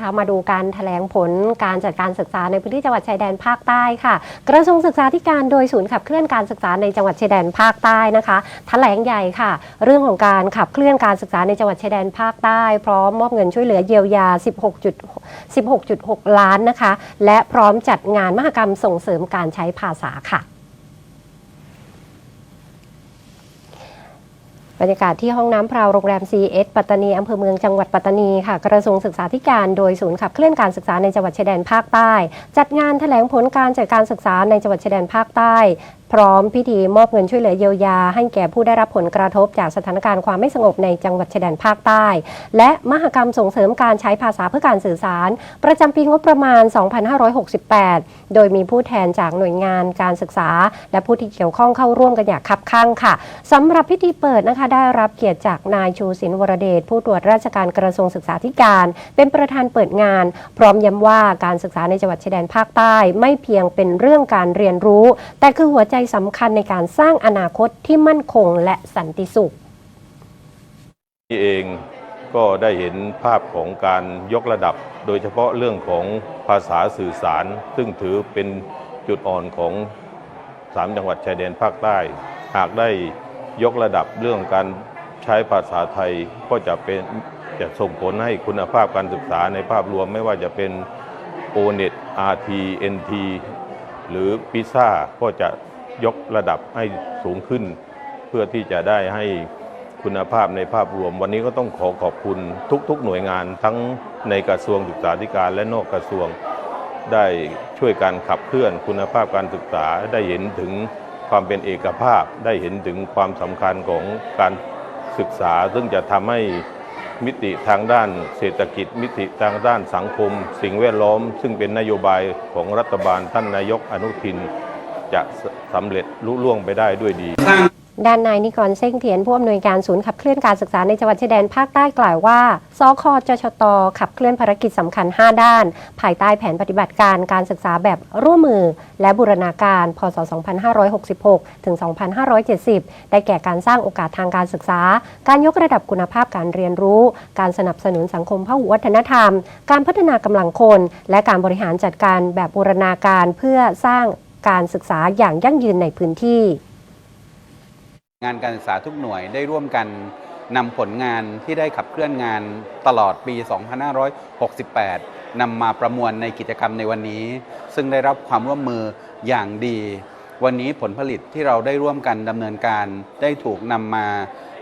คะมาดูการแถลงผลการจัดการศึกษาในพื้นที่จังหวัดชายแดนภาคใต้ค่ะ กระทรวงศึกษาธิการโดยศูนย์ขับเคลื่อนการศึกษาในจังหวัดชายแดนภาคใต้นะคะแถลงใหญ่ค่ะ เรื่องของการขับเคลื่อนการศึกษาในจังหวัดชายแดนภาคใต้ พร้อมมอบเงินช่วยเหลือเยียวยา 16 16.6 ล้านนะคะ และพร้อมจัดงานมหกรรมส่งเสริมการใช้ภาษาค่ะ บรรยากาศที่ห้องน้ำพราวโรงแรม CS ปัตตานีอำเภอเมืองจังหวัดปัตตานีค่ะกระทรวงศึกษาธิการโดยศูนย์ขับเคลื่อนการศึกษาในจังหวัดชายแดนภาคใต้ จัดงานแถลงผลการจัดการศึกษาในจังหวัดชายแดนภาคใต้พร้อมพิธีมอบเงินช่วยเหลือเยียวยา ให้แก่ผู้ได้รับผลกระทบจากสถานการณ์ความไม่สงบในจังหวัดชายแดนภาคใต้ และมหกรรมส่งเสริมการใช้ภาษาเพื่อการสื่อสาร ประจำปีงบประมาณ 2568 โดยมีผู้แทนจากหน่วยงานการศึกษา และผู้ที่เกี่ยวข้องเข้าร่วมกันอย่างคับคั่งค่ะสำหรับพิธีเปิดนะคะได้รับเกียรติจากนายชูศินวรเดชผู้ตรวจราชการกระทรวงศึกษาธิการ เป็นประธานเปิดงาน พร้อมย้ำว่าการศึกษาในจังหวัดชายแดนภาคใต้ ไม่เพียงเป็นเรื่องการเรียนรู้ แต่คือหัวใจสำคัญในการสร้างอนาคตที่มั่นคงและสันติสุข นี่เองก็ได้เห็นภาพของการยกระดับ โดยเฉพาะเรื่องของภาษาสื่อสาร ซึ่งถือเป็นจุดอ่อนของสามจังหวัดชายแดนภาคใต้ หากได้ยกระดับเรื่องการใช้ภาษาไทยก็จะเป็นจะส่งผลให้คุณภาพการศึกษาในภาพรวมไม่ว่าจะเป็น o n e t RT NT หรือพิซ่าก็จะ ยกระดับให้สูงขึ้น เพื่อที่จะได้ให้คุณภาพในภาพรวม วันนี้ก็ต้องขอขอบคุณทุก ๆ หน่วยงานทั้งในกระทรวงศึกษาธิการและนอกกระทรวงได้ช่วยการขับเคลื่อนคุณภาพการศึกษาได้เห็นถึงความเป็นเอกภาพได้เห็นถึงความสำคัญของการศึกษา ซึ่งจะทำให้มิติทางด้านเศรษฐกิจ มิติทางด้านสังคม สิ่งแวดล้อม ซึ่งเป็นนโยบายของรัฐบาลท่านนายกอนุทิน จะสำเร็จลุล่วงไปได้ด้วยดี ด้านนายนิกรเส้งเถียนผู้อำนวยการศูนย์ขับเคลื่อนการศึกษาในจังหวัดชายแดนภาคใต้กล่าวว่าสคจชต ขับเคลื่อนภารกิจสำคัญ 5 ด้าน ภายใต้แผนปฏิบัติการการศึกษาแบบร่วมมือ และบูรณาการ พศ 2566 ถึง 2570 ได้แก่การสร้างโอกาสทางการศึกษา การยกระดับคุณภาพการเรียนรู้ การสนับสนุนสังคมพหุวัฒนธรรม การพัฒนากำลังคน และการบริหารจัดการแบบบูรณาการเพื่อสร้าง การศึกษาอย่างยั่งยืนในพื้นที่ งานการศึกษาทุกหน่วยได้ร่วมกันนำผลงานที่ได้ขับเคลื่อนงานตลอดปี 2568 นำมาประมวลในกิจกรรมในวันนี้ ซึ่งได้รับความร่วมมืออย่างดี วันนี้ผลผลิตที่เราได้ร่วมกันดำเนินการได้ถูกนำมา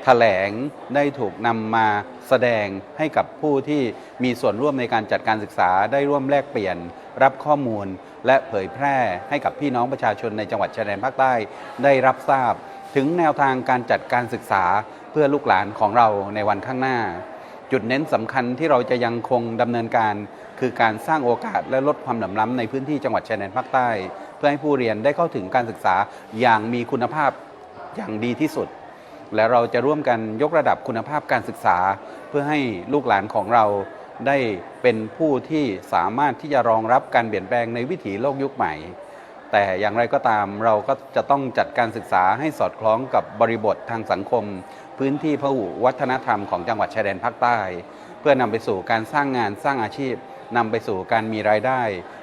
แถลงได้ถูกนำมาแสดงให้กับผู้ที่มีส่วนร่วมในการจัดการศึกษาได้ร่วมแลกเปลี่ยน รับข้อมูล และเผยแพร่ให้กับพี่น้องประชาชนในจังหวัดชายแดนภาคใต้ได้รับทราบ ถึงแนวทางการจัดการศึกษาเพื่อลูกหลานของเราในวันข้างหน้า จุดเน้นสำคัญที่เราจะยังคงดำเนินการ คือการสร้างโอกาสและลดความเหลื่อมล้ำในพื้นที่จังหวัดชายแดนภาคใต้ เพื่อให้ผู้เรียนได้เข้าถึงการศึกษาอย่างมีคุณภาพอย่างดีที่สุด และเราจะร่วมกันยกระดับคุณภาพการศึกษา เพื่อให้ลูกหลานของเราได้เป็นผู้ที่สามารถที่จะรองรับการเปลี่ยนแปลงในวิถีโลกยุคใหม่ แต่อย่างไรก็ตามเราก็จะต้องจัดการศึกษาให้สอดคล้องกับบริบททางสังคม พื้นที่พหุวัฒนธรรมของจังหวัดชายแดนภาคใต้ เพื่อนำไปสู่การสร้างงานสร้างอาชีพนำไปสู่การมีรายได้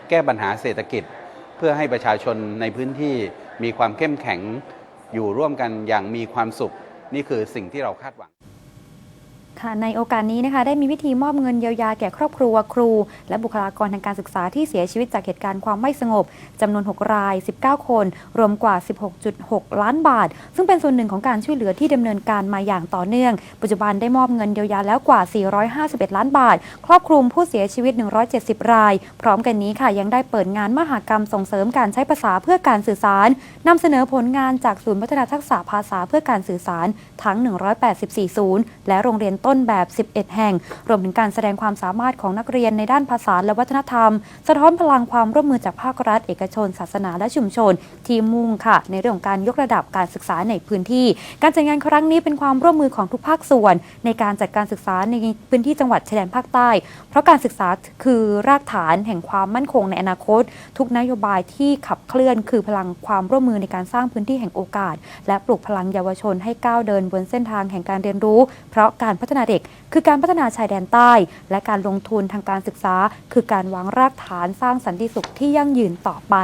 แก้ปัญหาเศรษฐกิจ เพื่อให้ประชาชนในพื้นที่มีความเข้มแข็งอยู่ร่วมกันอย่างมีความสุข นี่คือสิ่งที่เราคาดหวัง ค่ะในโอกาสนี้นะคะได้มีพิธีมอบเงินเยียวยาแก่ครอบครัวครู และบุคลากรทางการศึกษาที่เสียชีวิตจากเหตุการณ์ความไม่สงบจำนวน 6 ราย 19 คน รวมกว่า 16.6 ล้านบาท ซึ่งเป็นส่วนหนึ่งของการช่วยเหลือที่ดำเนินการมาอย่างต่อเนื่อง ปัจจุบันได้มอบเงินเยียวยาแล้วกว่า 451 ล้านบาท ครอบคลุมผู้เสียชีวิต 170 ราย พร้อมกันนี้ค่ะยังได้เปิดงานมหากรรมส่งเสริมการใช้ภาษาเพื่อการสื่อสารนำเสนอผลงานจากศูนย์พัฒนาทักษะภาษาเพื่อการสื่อสารทั้ง 184 ศูนย์และโรงเรียนต้นแบบ 11 แห่ง รวมถึงการแสดงความสามารถของนักเรียนในด้านภาษาและวัฒนธรรม สะท้อนพลังความร่วมมือจากภาครัฐ เอกชน ศาสนาและชุมชน ที่มุ่งค่ะ ในเรื่องของการยกระดับการศึกษาในพื้นที่ การจัดงานครั้งนี้เป็นความร่วมมือของทุกภาคส่วน ในการจัดการศึกษาในพื้นที่จังหวัดชายแดนภาคใต้ เพราะการศึกษาคือรากฐานแห่งความมั่นคงในอนาคต ทุกนโยบายที่ขับเคลื่อน คือพลังความร่วมมือในการสร้างพื้นที่แห่งโอกาส และปลุกพลังเยาวชนให้ก้าวเดินบนเส้นทางแห่งการเรียนรู้ เพราะการพัฒฒนาเด็ก คือการพัฒนาชายแดนใต้ และการลงทุนทางการศึกษา คือการวางรากฐานสร้างสันติสุขที่ยั่งยืนต่อไป